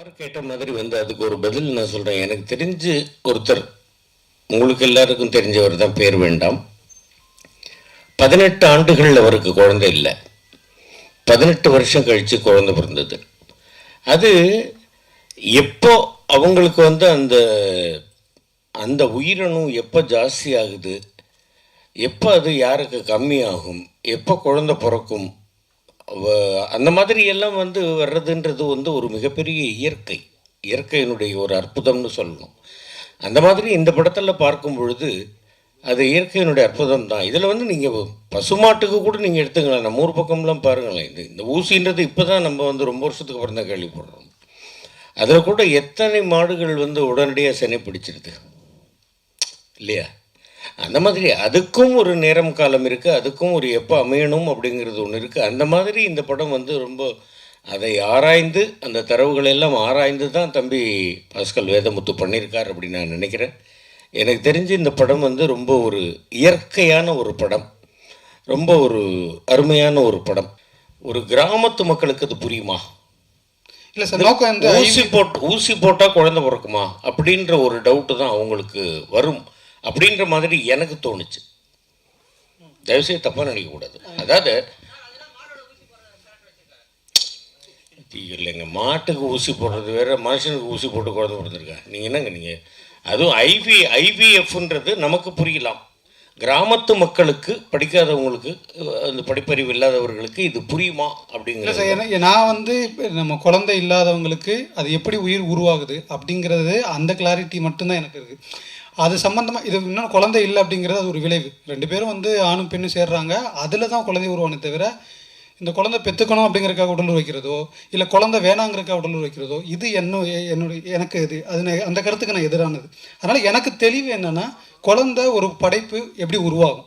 Sir கேட்ட மாதிரி வந்து அதுக்கு ஒரு பதில் நான் சொல்கிறேன் எனக்கு தெரிஞ்சு ஒருத்தர் உங்களுக்கு எல்லாருக்கும் தெரிஞ்சவர் தான் பேர் வேண்டாம். பதினெட்டு ஆண்டுகள் அவருக்கு குழந்தை இல்லை. பதினெட்டு வருஷம் கழித்து குழந்தை பிறந்தது. அது எப்போ அவங்களுக்கு வந்து அந்த அந்த உயிரணும் எப்போ ஜாஸ்தி ஆகுது எப்போ அது யாருக்கு கம்மியாகும் எப்போ குழந்தை பிறக்கும் அந்த மாதிரி எல்லாம் வந்து வர்றதுன்றது வந்து ஒரு மிகப்பெரிய இயற்கை. இயற்கையினுடைய ஒரு அற்புதம்னு சொல்லணும். அந்த மாதிரி இந்த படத்தில் பார்க்கும் பொழுது அது இயற்கையினுடைய அற்புதம் தான். இதில் வந்து நீங்கள் பசுமாட்டுக்கு கூட நீங்கள் எடுத்துக்கலாம். நம்ம ஊர் பக்கம்லாம் பாருங்களேன். இது இந்த ஊசின்றது இப்போ தான் நம்ம வந்து ரொம்ப வருஷத்துக்கு அப்புறம் தான் கேள்விப்படுறோம். அதில் கூட எத்தனை மாடுகள் வந்து உடனடியாக செனை பிடிச்சிருது இல்லையா? அந்த மாதிரி அதுக்கும் ஒரு நேரம் காலம் இருக்குது அதுக்கும் ஒரு எப்போ அமையணும் அப்படிங்கிறது ஒன்று இருக்குது அந்த மாதிரி இந்த படம் வந்து ரொம்ப அதை ஆராய்ந்து அந்த தரவுகளை எல்லாம் ஆராய்ந்து தான் தம்பி பாஸ்கல் வேதமுத்து பண்ணியிருக்கார் அப்படின்னு நான் நினைக்கிறேன். எனக்கு தெரிஞ்சு இந்த படம் வந்து ரொம்ப ஒரு இயற்கையான ஒரு படம். ரொம்ப ஒரு அருமையான ஒரு படம். ஒரு கிராமத்து மக்களுக்கு அது புரியுமா? இல்லை சார் நோக்கம் இந்த ஊசி போட்டு ஊசி போட்டால் குழந்தை பிறக்குமா? அப்படின்ற ஒரு டவுட்டு தான் அவங்களுக்கு வரும். அப்படின்ற மாதிரி எனக்கு தோணுச்சு. தயவுசெய்து தப்பாக நினைக்கக்கூடாது அதாவது இல்லைங்க மாட்டுக்கு ஊசி போடுறது வேறு மனுஷனுக்கு ஊசி போட்டு குழந்தை பிறந்திருக்கா? நீங்கள் என்னங்க நீங்கள் அதுவும் ஐவி ஐவிஎஃப்ன்றது நமக்கு புரியலாம். கிராமத்து மக்களுக்கு படிக்காதவங்களுக்கு அந்த படிப்பறிவு இல்லாதவர்களுக்கு இது புரியுமா அப்படிங்கிறது நான் வந்து நம்ம குழந்தை இல்லாதவங்களுக்கு அது எப்படி உயிர் உருவாகுது அப்படிங்கிறது அந்த கிளாரிட்டி மட்டும்தான் எனக்கு இருக்குது அது சம்மந்தமாக இது இன்னும் குழந்தை இல்லை அப்படிங்கிறது அது ஒரு விளைவு. ரெண்டு பேரும் வந்து ஆணும் பெண்ணும் சேர்றாங்க. அதில் தான் குழந்தை உருவானே தவிர இந்த குழந்தை பெற்றுக்கணும் அப்படிங்கிறக்காக உடல் வைக்கிறதோ இல்லை குழந்தை வேணாங்கிறக்காக உடல் வைக்கிறதோ இது என்ன என்னுடைய எனக்கு இது அது அந்த கருத்துக்கு நான் எதிரானது. அதனால் எனக்கு தெளிவு என்னென்னா குழந்தை ஒரு படைப்பு எப்படி உருவாகும்?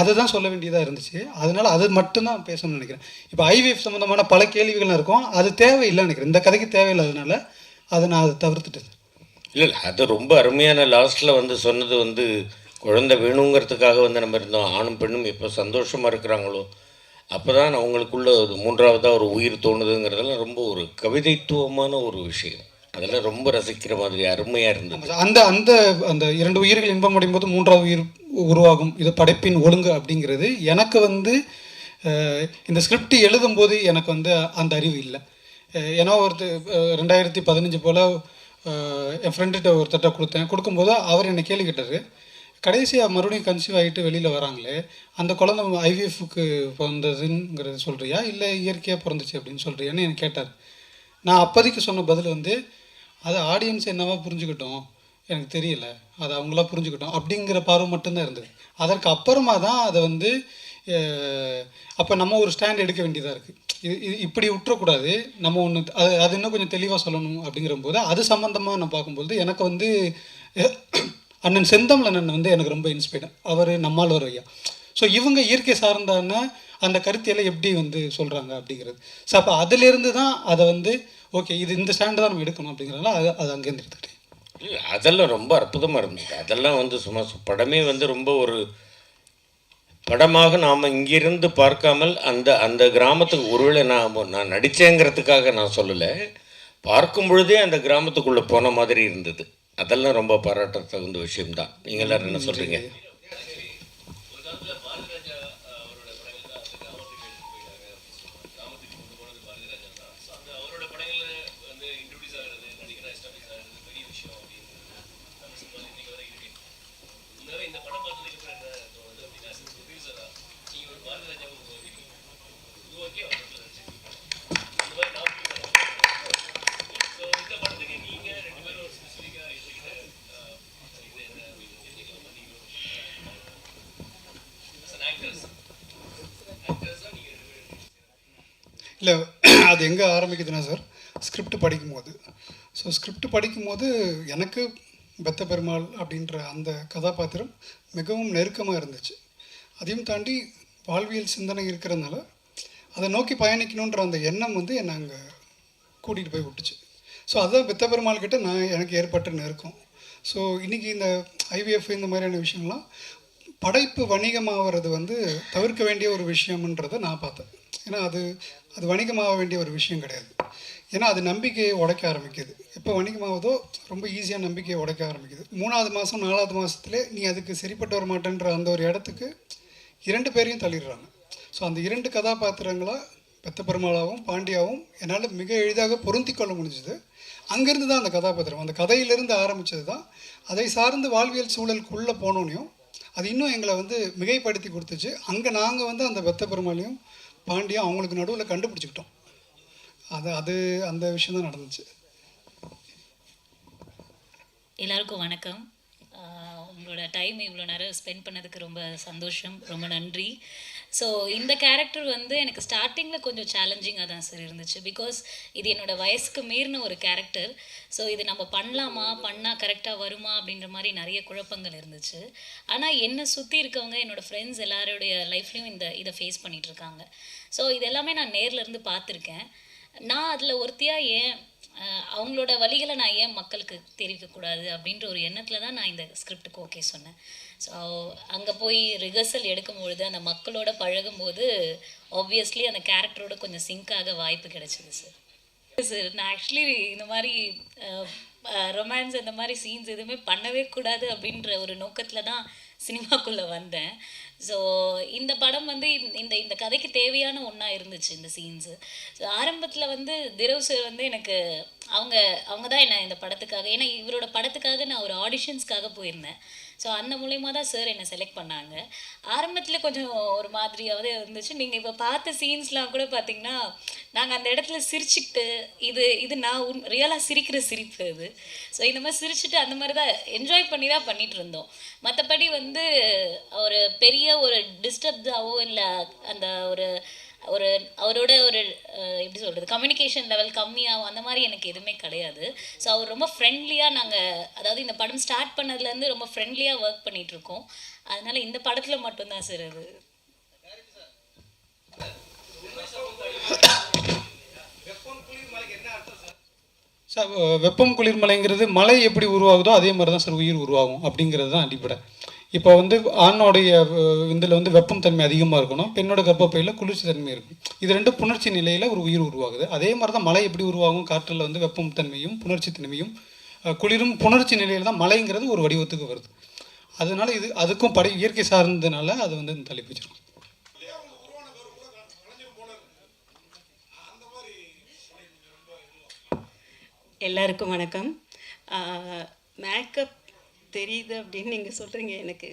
அதுதான் சொல்ல வேண்டியதாக இருந்துச்சு. அதனால அது மட்டும்தான் பேசணும்னு நினைக்கிறேன். இப்போ ஐவிஎஃப் சம்மந்தமான பல கேள்விகள் இருக்கும். அது தேவையில்லைன்னு நினைக்கிறேன். இந்த கதைக்கு தேவையில்லாதனால அதை நான் அதை தவிர்த்துட்டேன். இல்லை இல்லை அது ரொம்ப அருமையான லாஸ்ட்டில் வந்து சொன்னது வந்து குழந்தை வேணுங்கிறதுக்காக வந்து நம்ம இருந்தோம். ஆணும் பெண்ணும் எப்போ சந்தோஷமாக இருக்கிறாங்களோ அப்போ தான் அவங்களுக்குள்ள ஒரு மூன்றாவதாக ஒரு உயிர் தோணுதுங்கிறதெல்லாம் ரொம்ப ஒரு கவிதைத்துவமான ஒரு விஷயம். அதெல்லாம் ரொம்ப ரசிக்கிற மாதிரி அருமையாக இருந்தது. அந்த அந்த அந்த இரண்டு உயிர்கள் இன்பம் அடையும் போது மூன்றாவது உயிர் உருவாகும். இது படைப்பின் ஒழுங்கு அப்படிங்கிறது எனக்கு வந்து இந்த ஸ்கிரிப்ட் எழுதும்போது எனக்கு வந்து அந்த அறிவு இல்லை. ஏன்னா ஒருத்தர் ரெண்டாயிரத்தி பதினஞ்சு போல் என் ஃப்ரெண்டுகிட்ட ஒருத்தர்கிட்ட கொடுத்தேன். கொடுக்கும்போது அவர் என்னை கேள்வி கேட்டார். கடைசியாக மறுபடியும் கன்சீவ் ஆகிட்டு வெளியில் வராங்களே அந்த குழந்தை ஐவிஎஃப்க்கு பிறந்ததுங்கிறது சொல்கிறியா இல்லை இயற்கையாக பிறந்துச்சு அப்படின்னு சொல்கிறியான்னு என்னை கேட்டார். நான் அப்போதைக்கு சொன்ன பதில் வந்து அது ஆடியன்ஸ் என்னவா புரிஞ்சுக்கிட்டோம். எனக்கு தெரியல. அதை அவங்களா புரிஞ்சுக்கிட்டோம். அப்படிங்கிற பார்வை மட்டும்தான் இருந்தது. அதற்கு அப்புறமா தான் அதை வந்து அப்போ நம்ம ஒரு ஸ்டாண்ட் எடுக்க வேண்டியதாக இருக்குது இது இது இப்படி விட்டுறக்கூடாது நம்ம ஒன்று அது அது இன்னும் கொஞ்சம் தெளிவாக சொல்லணும் அப்படிங்கிற போது அது சம்மந்தமாக நான் பார்க்கும்போது எனக்கு வந்து அஹ், அண்ணன் வந்து எனக்கு ரொம்ப இன்ஸ்பைர்டு அவர் நம்மாழ்வர் ஐயா. ஸோ இவங்க இயற்கை சார்ந்தான அந்த கருத்தியெல்லாம் எப்படி வந்து சொல்கிறாங்க அப்படிங்கிறது. ஸோ அப்போ அதுலேருந்து தான் அதை வந்து ஓகே இது இந்த ஸ்டாண்டு தான் நம்ம எடுக்கணும் அப்படிங்கிறனால அதை அது அங்கேருந்து எடுத்துக்கிட்டேன். அதெல்லாம் ரொம்ப அற்புதமாக இருந்தது அதெல்லாம் வந்து சும்மா படமே வந்து ரொம்ப ஒரு படமாக நாம் இங்கிருந்து பார்க்காமல் அந்த அந்த கிராமத்துக்கு ஒருவேளை நான் நான் நடித்தேங்கிறதுக்காக நான் சொல்லலை. பார்க்கும் பொழுதே அந்த கிராமத்துக்குள்ளே போன மாதிரி இருந்தது. அதெல்லாம் ரொம்ப பாராட்ட தகுந்த விஷயம்தான். நீங்கள் எல்லாரும் என்ன சொல்கிறீங்க இல்லை அது எங்கே ஆரம்பிக்குதுன்னா சார் ஸ்கிரிப்ட் படிக்கும்போது. ஸோ ஸ்கிரிப்ட் படிக்கும்போது எனக்கு பெத்த பெருமாள் அப்படின்ற அந்த கதாபாத்திரம் மிகவும் நெருக்கமாக இருந்துச்சு. அதையும் தாண்டி வாழ்வியல் சிந்தனை இருக்கிறதுனால அதை நோக்கி பயணிக்கணுன்ற அந்த எண்ணம் வந்து என்னை அங்கே கூட்டிகிட்டு போய் விட்டுச்சு. ஸோ அதுதான் பெத்த பெருமாள் கிட்ட நான் எனக்கு ஏற்பட்ட நெருக்கம். ஸோ இன்றைக்கி இந்த ஐவிஎஃப் இந்த மாதிரியான விஷயம்லாம் படைப்பு வணிகமாகிறது வந்து தவிர்க்க வேண்டிய ஒரு விஷயம்ன்றதை நான் பார்த்தேன். ஏன்னா அது அது வணிகமாக வேண்டிய ஒரு விஷயம் கிடையாது. ஏன்னா அது நம்பிக்கையை உடைக்க ஆரம்பிக்குது. எப்போ வணிகமாவதோ ரொம்ப ஈஸியாக நம்பிக்கையை உடைக்க ஆரம்பிக்குது. மூணாவது மாதம் நாலாவது மாதத்துல நீ அதுக்கு சரிப்பட்டு வர மாட்டேன்ற அந்த ஒரு இடத்துக்கு இரண்டு பேரையும் தள்ளிடுறாங்க. ஸோ அந்த இரண்டு கதாபாத்திரங்களா பெத்த பெருமாளாவும் பாண்டியாவும் என்னால் மிக எளிதாக பொருந்தி கொள்ள முடிஞ்சுது. அங்கேருந்து தான் அந்த கதாபாத்திரம். அந்த கதையிலிருந்து ஆரம்பித்தது தான் அதை சார்ந்து வாழ்வியல் சூழலுக்குள்ளே போனோன்னையும் அது இன்னும் எங்களை வந்து மிகைப்படுத்தி கொடுத்துச்சு. அங்கே நாங்கள் வந்து அந்த பெத்த பெருமாளையும் பாண்டியும் அவங்களுக்கு நடுவில் கண்டுபிடிச்சிக்கிட்டோம். அது அது அந்த விஷயம் தான் நடந்துச்சு. எல்லாருக்கும் வணக்கம். உங்களோட டைம் இவ்வளோ நேரம் ஸ்பெண்ட் பண்ணதுக்கு ரொம்ப சந்தோஷம். ரொம்ப நன்றி. ஸோ இந்த கேரக்டர் வந்து எனக்கு ஸ்டார்டிங்கில் கொஞ்சம் சேலஞ்சிங்காக தான் சார் இருந்துச்சு. பிகாஸ் இது என்னோடய வயசுக்கு மீறின ஒரு கேரக்டர் ஸோ இது நம்ம பண்ணலாமா? பண்ணால் கரெக்டாக வருமா? அப்படின்ற மாதிரி நிறைய குழப்பங்கள் இருந்துச்சு. ஆனால் என்னை சுற்றி இருக்கவங்க என்னோடய ஃப்ரெண்ட்ஸ் எல்லாருடைய லைஃப்லேயும் இந்த இதை ஃபேஸ் பண்ணிகிட்ருக்காங்க இருக்காங்க. ஸோ இது எல்லாமே நான் நேரில் இருந்து பார்த்துருக்கேன். நான் அதில் ஒருத்தியாக ஏன் அவங்களோட வழிகளை நான் ஏன் மக்களுக்கு தெரிவிக்கக்கூடாது அப்படின்ற ஒரு எண்ணத்தில் தான் நான் இந்த ஸ்கிரிப்டுக்கு ஓகே சொன்னேன். ஸோ அங்கே போய் ரிஹர்சல் எடுக்கும்பொழுது அந்த மக்களோட பழகும்போது ஆப்வியஸ்லி அந்த கேரக்டரோட கொஞ்சம் சிங்க் ஆக வாய்ப்பு கிடைச்சிது சார் சார் நான் ஆக்சுவலி இந்த மாதிரி ரொமான்ஸ் இந்த மாதிரி சீன்ஸ் எதுவுமே பண்ணவே கூடாது அப்படின்ற ஒரு நோக்கத்தில் தான் சினிமாக்குள்ளே வந்தேன். ஸோ இந்த படம் வந்து இந்த- இந்த கதைக்கு தேவையான ஒன்றா இருந்துச்சு இந்த சீன்ஸு ஸோ ஆரம்பத்தில் வந்து திரவ் சார் வந்து எனக்கு அவங்க அவங்க தான் என்ன இந்த படத்துக்காக ஏன்னா இவரோட படத்துக்காக நான் ஒரு ஆடிஷன்ஸ்க்காக போயிருந்தேன். ஸோ அந்த மூலயமா தான் சார் என்னை செலக்ட் பண்ணாங்க. ஆரம்பத்தில் கொஞ்சம் ஒரு மாதிரியாவது இருந்துச்சு. நீங்கள் இப்போ பார்த்த சீன்ஸ்லாம் கூட பார்த்தீங்கன்னா நாங்கள் அந்த இடத்துல சிரிச்சுக்கிட்டு இது இது நான் உன் ரியலாக சிரிக்கிற சிரிப்பு அது ஸோ இந்த மாதிரி சிரிச்சுட்டு அந்த மாதிரி தான் என்ஜாய் பண்ணி தான் பண்ணிகிட்டு இருந்தோம். மற்றபடி வந்து ஒரு பெரிய ஒரு டிஸ்டர்ப்டாவோ இல்லை அந்த ஒரு ஒரு அவரோட ஒரு எப்படி சொல்கிறது கம்யூனிகேஷன் லெவல் கம்மியாகும் அந்த மாதிரி எனக்கு எதுவுமே கிடையாது. ஸோ அவர் ரொம்ப ஃப்ரெண்ட்லியாக நாங்கள் அதாவது இந்த படம் ஸ்டார்ட் பண்ணதுலேருந்து ரொம்ப ஃப்ரெண்ட்லியாக ஒர்க் பண்ணிகிட்ருக்கோம் அதனால் இந்த படத்தில் மட்டும்தான் சார் அது. சார் வெப்பம் குளிர்மலைங்கிறது மலை எப்படி உருவாகுதோ அதே மாதிரி தான் சார் உயிர் உருவாகும் அப்படிங்கிறது தான் அடிப்படை. இப்போ வந்து ஆணோடைய இதில் வந்து வெப்பம் தன்மை அதிகமாக இருக்கணும் பெண்ணோட கர்ப்பப்பையில் குளிர்ச்சி தன்மை இருக்கும். இது ரெண்டும் புணர்ச்சி நிலையில் ஒரு உயிர் உருவாகுது. அதே மாதிரி தான் மழை எப்படி உருவாகும்? காற்றில் வந்து வெப்பம் தன்மையும் புணர்ச்சி தன்மையும் குளிரும் புணர்ச்சி நிலையில் தான் மலைங்கிறது ஒரு வடிவத்துக்கு வருது. அதனால் இது அதுக்கும் படை இயற்கை சார்ந்ததுனால அது வந்து இந்த வச்சிருக்கோம். எல்லாருக்கும் வணக்கம். மேக்கப் தெரியுது அப்படின்னு நீங்கள் சொல்கிறீங்க எனக்கு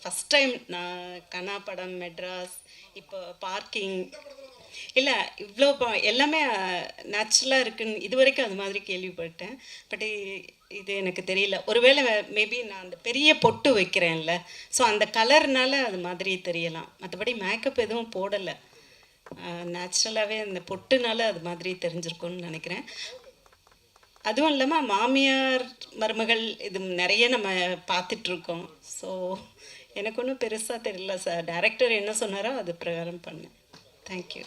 ஃபஸ்ட் டைம் நான் கனா படம் மெட்ராஸ் இப்போ பார்க்கிங் இல்லை இவ்வளோ எல்லாமே நேச்சுரலாக இருக்குன்னு இது வரைக்கும் அது மாதிரி கேள்விப்பட்டேன். பட் இது எனக்கு தெரியல. ஒருவேளை மேபி நான் அந்த பெரிய பொட்டு வைக்கிறேன்ல. ஸோ அந்த கலர்னால அது மாதிரி தெரியலாம். மற்றபடி மேக்கப் எதுவும் போடலை. நேச்சுரலாகவே அந்த பொட்டுனால அது மாதிரி தெரிஞ்சிருக்கும்னு நினைக்கிறேன். அதுவும் இல்லாமல் மாமியார் மருமகள் இது நிறைய நம்ம பார்த்துட்ருக்கோம். ஸோ எனக்கு ஒன்றும் பெருசாக தெரியல சார் டேரக்டர் என்ன சொன்னாரோ அது பிரகாரம் பண்ணேன். தேங்க்யூ